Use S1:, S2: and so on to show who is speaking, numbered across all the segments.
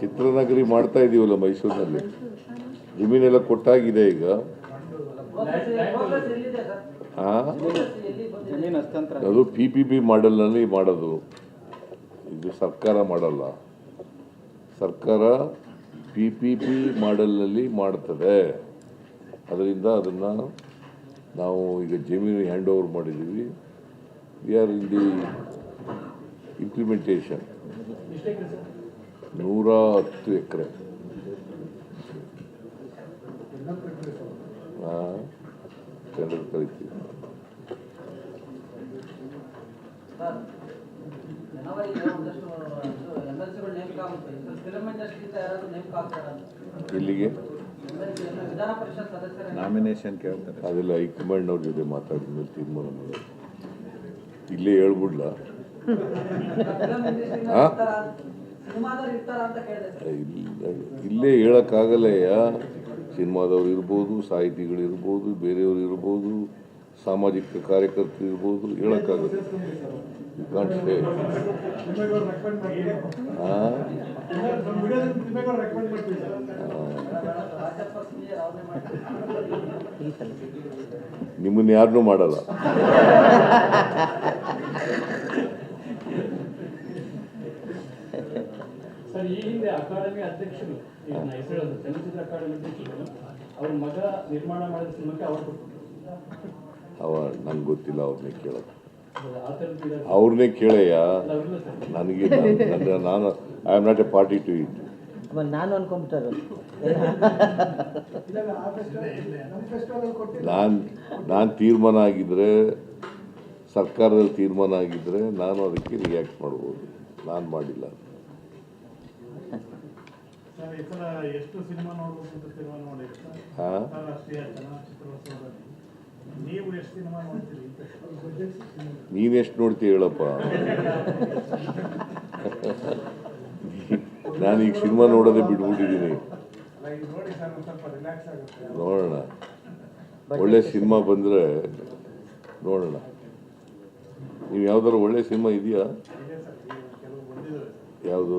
S1: ಚಿತ್ರನಗರಿ ಮಾಡ್ತಾ ಇದೀವಲ್ಲ ಮೈಸೂರಿನಲ್ಲಿ. ಜಮೀನೆಲ್ಲ ಕೊಟ್ಟಾಗಿದೆ ಈಗ. ಆ?
S2: ಜಮೀನು ಹಸ್ತಾಂತರ.
S1: ಅದು ಪಿ ಪಿ ಪಿ ಮಾಡಲ್ನಲ್ಲಿ ಮಾಡೋದು. ಇದು ಸರ್ಕಾರ ಮಾಡಲ್ಲ. ಸರ್ಕಾರ ಪಿ ಪಿ ಪಿ ಮಾಡಲ್ನಲ್ಲಿ ಮಾಡ್ತದೆ. ಅದರಿಂದ ಅದನ್ನು ನಾವು ಈಗ ಜಮೀನು ಹ್ಯಾಂಡ್ ಓವರ್ ಮಾಡಿದ್ದೀವಿ. We are in the implementation ನೂರ ಹತ್ತು ಎಕರೆ ಟೆಂಡರ್ ಕರಿತೀವಿ. ಇಲ್ಲಿಗೆ?
S2: ನಾಮಿನೇಷನ್ ಕೇಳ್ತಾರೆ.
S1: ಅದೆಲ್ಲ ಹೈಕಮಾಂಡ್ನವ್ರ ಜೊತೆ ಮಾತಾಡಿದ ಮೇಲೆ ತೀರ್ಮಾನ ಮಾಡೋದು. ಇಲ್ಲೇ ಹೇಳ್ಬಿಡ್ಲ? ಇಲ್ಲ ಹೇಳೋಕ್ಕಾಗಲ್ಲಯ್ಯ ಸಿನಿಮಾದವ್ರು ಇರ್ಬೋದು, ಸಾಹಿತಿಗಳು ಇರ್ಬೋದು, ಬೇರೆಯವ್ರು ಇರ್ಬೋದು, ಸಾಮಾಜಿಕ ಕಾರ್ಯಕರ್ತರು ಇರ್ಬೋದು, ಹೇಳಕ್ಕಾಗಲ್ಲ. ನಿಮ್ಮನ್ನ ಯಾರನ್ನೂ
S3: ತಿಮ್ಮೇಗೌಡರು recommend ಮಾಡ್ತೀವಿ.
S1: ಆ?
S3: ನಮ್ಮ ವಿಡಿಯೋದಲ್ಲಿ ತಿಮ್ಮೇಗೌಡರು recommend ಮಾಡ್ತೀವಿ ಸರ್.
S4: ರಾಜಪ್ಪ ಸೀನಿಯರ್ ಅವ್ರನ್ನೇ ಮಾಡ್ತಾರೆ
S1: ನಿಮ್ಮನ್ನ ಯಾರನ್ನೂ ಮಾಡಲ್ಲ
S5: ಸರ್ ಈ ಹಿಂದೆ ಅಕಾಡೆಮಿ ಅಧ್ಯಕ್ಷರು ಈಗ ನಾ ಹೆಸರು ಚಲನಚಿತ್ರ ಅಕಾಡೆಮಿ ಅಧ್ಯಕ್ಷರು ಅವ್ರ ಮಗ ನಿರ್ಮಾಣ ಮಾಡಿದ ಸಿನಿಮಾಕ್ಕೆ ಅವರು ಕೊಟ್ಟರು
S1: ಅವ ನಂಗೆ ಗೊತ್ತಿಲ್ಲ ಅವ್ರನ್ನೇ ಕೇಳೋದು. ಅವ್ರನ್ನೇ ಕೇಳಯ್ಯ. ನನಗೆ ನಾನು- ನನ್ನ- ನಾನು I am not a party to it
S6: ನಾನು ಅನ್ಕೊಂಬಿಟ್ಟು
S1: ನಾನು ನಾನು ತೀರ್ಮಾನ ಆಗಿದ್ದರೆ ಸರ್ಕಾರದಲ್ಲಿ ತೀರ್ಮಾನ ಆಗಿದ್ದರೆ ನಾನು ಅದಕ್ಕೆ ರಿಯಾಕ್ಟ್ ಮಾಡ್ಬೋದು. ನಾನು ಮಾಡಿಲ್ಲ
S3: ಸರ್, ಈ ಸಲ ಎಷ್ಟು ಸಿನಿಮಾ ನೋಡ್ಬೇಕು ಅಂತ ತೀರ್ಮಾನ ಮಾಡಿರಿ ಸರ್?
S1: ಹಾಂ
S3: ಅಂತಾರಾಷ್ಟ್ರೀಯ ಚಲನಚಿತ್ರೋತ್ಸವದಲ್ಲಿ ನೀವು ಎಷ್ಟು ಸಿನಿಮಾ ನೋಡ್ತೀರಿ
S1: ನೀನೆಷ್ಟು ನೋಡ್ತೀವಿ ಹೇಳಪ್ಪ ನಾನು ಈಗ ಸಿನಿಮಾ ನೋಡೋದೇ ಬಿಟ್ಬಿಟ್ಟಿದ್ದೀನಿ. ನೋಡೋಣ. ಒಳ್ಳೆ ಸಿನಿಮಾ ಬಂದರೆ ನೋಡೋಣ. ನೀವು ಯಾವ್ದಾದ್ರು ಒಳ್ಳೆ ಸಿನಿಮಾ ಇದೆಯಾ? ಯಾವುದು?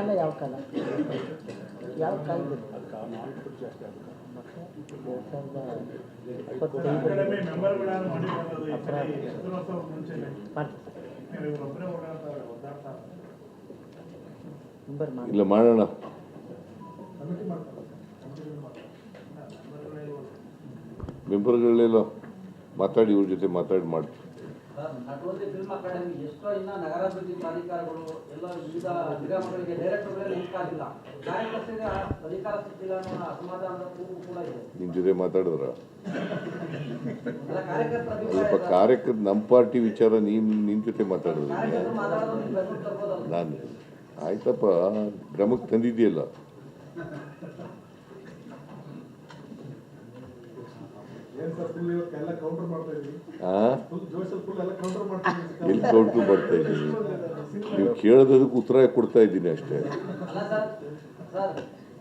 S6: ಇವರೊಬ್ಬರೇ ಯಾವ ಕಾಲ? ಯಾವ ಕಾಲದಲ್ಲಿ?
S1: ಇಲ್ಲ ಮಾಡೋಣ. ಮೆಂಬರ್ಗಳೆಲ್ಲ ಮಾತಾಡಿ ಇವ್ರ ಜೊತೆ ಮಾತಾಡಿ ಮಾಡ್ತೀವಿ
S4: ನಟವಂತಿ ಫಿಲ್ಮ್ ಅಕಾಡೆಮಿ ಎಷ್ಟೋ ಇನ್ನ ನಗರಾಭಿವೃದ್ಧಿ ಪ್ರಾಧಿಕಾರಗಳು ಎಲ್ಲ ವಿವಿಧ ನಿಗಮಗಳಿಗೆ ಡೈರೆಕ್ಟರ್ಗಳಿಗೆ ಆಗಿಲ್ಲ. ಕಾರ್ಯಕರ್ತರಿಗೆ ಅಧಿಕಾರ ಸಿಕ್ಕಿಲ್ಲ ಅನ್ನೋ ಅಸಮಾಧಾನದ ಕೂಗು ಕೂಡ ಇದೆ.
S1: ನಿಮ್ಮ ಜೊತೆ ಮಾತಾಡಿದ್ರ? ಸ್ವಲ್ಪ. ಕಾರ್ಯಕರ್ತ ನಮ್ಮ ಪಾರ್ಟಿ ವಿಚಾರ ನೀನು ನಿನ್ನ ಜೊತೆ ಮಾತಾಡಿದ್ರೆ. ನಾನು ಆಯ್ತಪ್ಪ ಕ್ರಮಕ್ಕೆ ತಂದಿದೆಯಲ್ಲ
S3: ಎಲ್ಲ ಕೌಂಟರ್ ಮಾಡ್ತಾ ಇದೀವಿ
S1: ಎಲ್ಲಿ ಕೌಂಟ್ರು ಬರ್ತಾ ಇದ್ದೀನಿ ನೀವು ಕೇಳೋದಕ್ಕೆ ಉತ್ತರ ಕೊಡ್ತಾ ಇದ್ದೀನಿ ಅಷ್ಟೇ.
S4: ಅಲ್ಲ ಸರ್ ಸರ್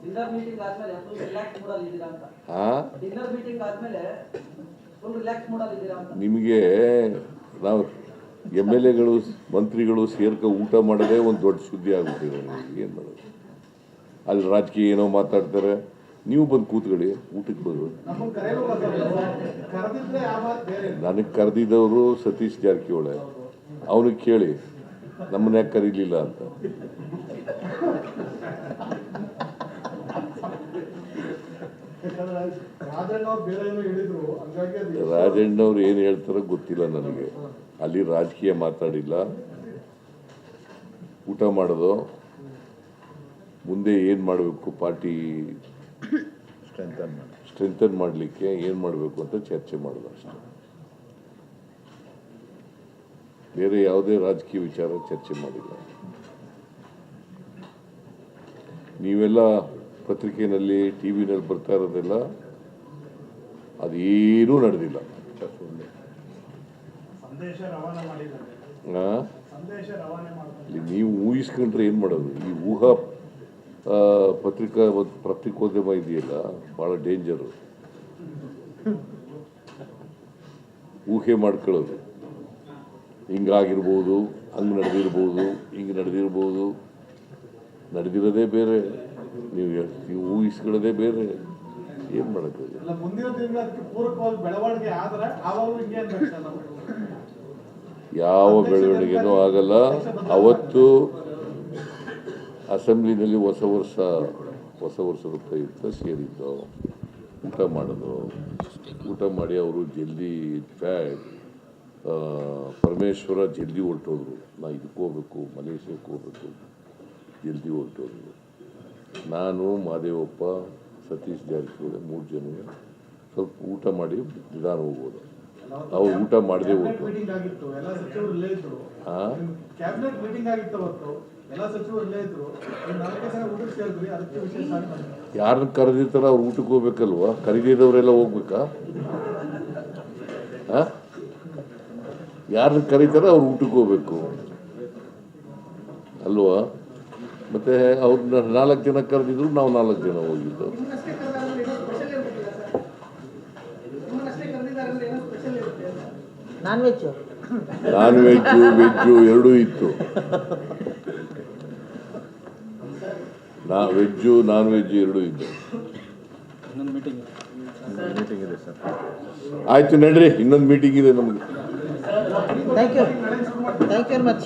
S4: ಡಿನ್ನರ್ ಮೀಟಿಂಗ್ ಆದ್ಮೇಲೆ ಫುಲ್ ರಿಲ್ಯಾಕ್ಸ್ ಮೂಡಲ್ಲಿ ಇದ್ದೀರಾ ಅಂತ.
S1: ಆ?
S4: ಡಿನ್ನರ್ ಮೀಟಿಂಗ್ ಆದ್ಮೇಲೆ ಫುಲ್ ರಿಲ್ಯಾಕ್ಸ್ ಮೂಡಲ್ಲಿ ಇದ್ದೀರಾ ಅಂತ.
S1: ನಿಮಗೆ ನಾವು ಎಂ ಎಲ್ ಎಗಳು ಮಂತ್ರಿಗಳು ಸೇರ್ಕ ಊಟ ಮಾಡೋದೇ ಒಂದು ದೊಡ್ಡ ಸುದ್ದಿ ಆಗುತ್ತೆ ಏನು ಮಾಡೋದು? ಅಲ್ಲಿ ರಾಜಕೀಯ ಏನೋ ಮಾತಾಡ್ತಾರೆ. ನೀವು ಬಂದು ಕೂತ್ಕೊಳ್ಳಿ ಊಟಕ್ಕೆ
S3: ಬರು.
S1: ನನಗೆ ಕರೆದಿದ್ದವರು ಸತೀಶ್ ಜಾರಕಿಹೊಳೆ. ಅವನಿಗೆ ಕೇಳಿ ನಮ್ಮನ್ನ ಯಾಕೆ ಕರೀಲಿಲ್ಲ ಅಂತ. ರಾಜಣ್ಣವ್ರು ಏನು ಹೇಳ್ತಾರೋ ಗೊತ್ತಿಲ್ಲ ನನಗೆ. ಅಲ್ಲಿ ರಾಜಕೀಯ ಮಾತಾಡಿಲ್ಲ. ಊಟ ಮಾಡೋದು. ಮುಂದೆ ಏನು ಮಾಡಬೇಕು ಪಾರ್ಟಿ
S2: ಸ್ಟ್ರೆಂಥನ್ ಮಾಡಿ.
S1: ಮಾಡಲಿಕ್ಕೆ ಏನು ಮಾಡಬೇಕು ಅಂತ ಚರ್ಚೆ ಮಾಡೋದು ಅಷ್ಟೇ. ಬೇರೆ ಯಾವುದೇ ರಾಜಕೀಯ ವಿಚಾರ ಚರ್ಚೆ ಮಾಡಿಲ್ಲ. ನೀವೆಲ್ಲ ಪತ್ರಿಕೆಯಲ್ಲಿ ಟಿ ವಿನಲ್ಲಿ ಬರ್ತಾ ಇರೋದೆಲ್ಲ ಅದೇನೂ ನಡೆದಿಲ್ಲ.
S3: ಸಂದೇಶ ರವಾನೆ ಮಾಡಿದ್ದಾರೆ.
S1: ಆ?
S3: ಸಂದೇಶ ರವಾನೆ ಮಾಡ್ತಾರೆ.
S1: ಇಲ್ಲಿ ನೀವು ಊಹಿಸ್ಕೊಂಡ್ರೆ ಏನು ಮಾಡೋದು? ಈ ಊಹಾ ಆ, ಮತ್ತು ಪತ್ರಿಕೋದ್ಯಮ ಇದೆಯಲ್ಲ? ಭಾಳ ಡೇಂಜರು ಊಹೆ ಮಾಡ್ಕೊಳ್ಳೋದು. ಹಿಂಗಾಗಿರ್ಬೋದು ಹಂಗೆ ನಡೆದಿರ್ಬೋದು ಹಿಂಗೆ ನಡೆದಿರ್ಬೋದು. ನಡೆದಿರೋದೇ ಬೇರೆ. ನೀವು ನೀವು ಊಹಿಸ್ಕೊಳ್ಳೋದೇ ಬೇರೆ. ಏನು
S3: ಅನ್ಬೇಕು
S1: ಯಾವ ಬೆಳವಣಿಗೆನೂ ಆಗಲ್ಲ. ಅವತ್ತು ಅಸೆಂಬ್ಲಿನಲ್ಲಿ ಹೊಸ ವರ್ಷ, ಹೊಸ ವರ್ಷದ ಪ್ರಯುಕ್ತ ಸೇರಿದ್ದು ಊಟ ಮಾಡೋದು. ಊಟ ಮಾಡಿ ಅವರು ಜಲ್ದಿ ಫ್ಯಾಟ್ ಪರಮೇಶ್ವರ ಜಲ್ದಿ ಹೊರಟೋದ್ರು. ನಾ ಇದಕ್ಕೆ ಹೋಗ್ಬೇಕು, ಮಲೇಷ್ಯಾಕ್ಕೆ ಹೋಗ್ಬೇಕು. ಜಲ್ದಿ ಹೊರಟೋದ್ರು. ನಾನು, ಮಾದೇವಪ್ಪ, ಸತೀಶ್ ಜಾರಕಿಹೊಳಿ ಮೂರು ಜನ ಸ್ವಲ್ಪ ಊಟ ಮಾಡಿ ನಿಧಾನ ಹೋಗ್ಬೋದು. ಅವ್ರು ಊಟ ಮಾಡದೆ ಹೋಗ್ತಾರೆ
S3: ಕ್ಯಾಬಿನೆಟ್ ಮೀಟಿಂಗ್ ಆಗಿತ್ತು ಅವತ್ತು. ಎಲ್ಲ ಸಚಿವರು ಇಲ್ಲೇ ಇದ್ರು. ನಾಲ್ಕೇ ಜನ ಊಟಕ್ಕೆ ಸೇರಿದ್ರಿ ಅದಕ್ಕೆ ವಿಶೇಷ.
S1: ಯಾರನ್ನ ಕರೆದಿರ್ತಾರ ಅವ್ರು ಊಟಕ್ಕೆ ಹೋಗ್ಬೇಕಲ್ವಾ? ಖರೀದಿದವರೆಲ್ಲ ಹೋಗ್ಬೇಕಾ? ಯಾರನ್ನ ಕರೀತಾರ ಅವ್ರು ಊಟಕ್ಕೆ ಹೋಗ್ಬೇಕು. ಅಲ್ವಾ? ಮತ್ತೆ ಅವ್ರನ್ನ ನಾಲ್ಕು ಜನ ಕರೆದಿದ್ರು ನಾವು ನಾಲ್ಕು ಜನ ಹೋಗಿದ್ದು?
S6: Non veg
S1: non veg veg ಎರಡೂ ಇತ್ತು. ನಾ ವೆಜ್ಜು ನಾನ್ ವೆಜ್ ಎರಡೂ ಇತ್ತು.
S2: ಮೀಟಿಂಗ್ ಇದೆ. ಸರ್
S1: ಆಯ್ತು ನಡ್ರಿ ಇನ್ನೊಂದು ಮೀಟಿಂಗ್ ಇದೆ ನಮಗೆ
S6: thank you thank you very much.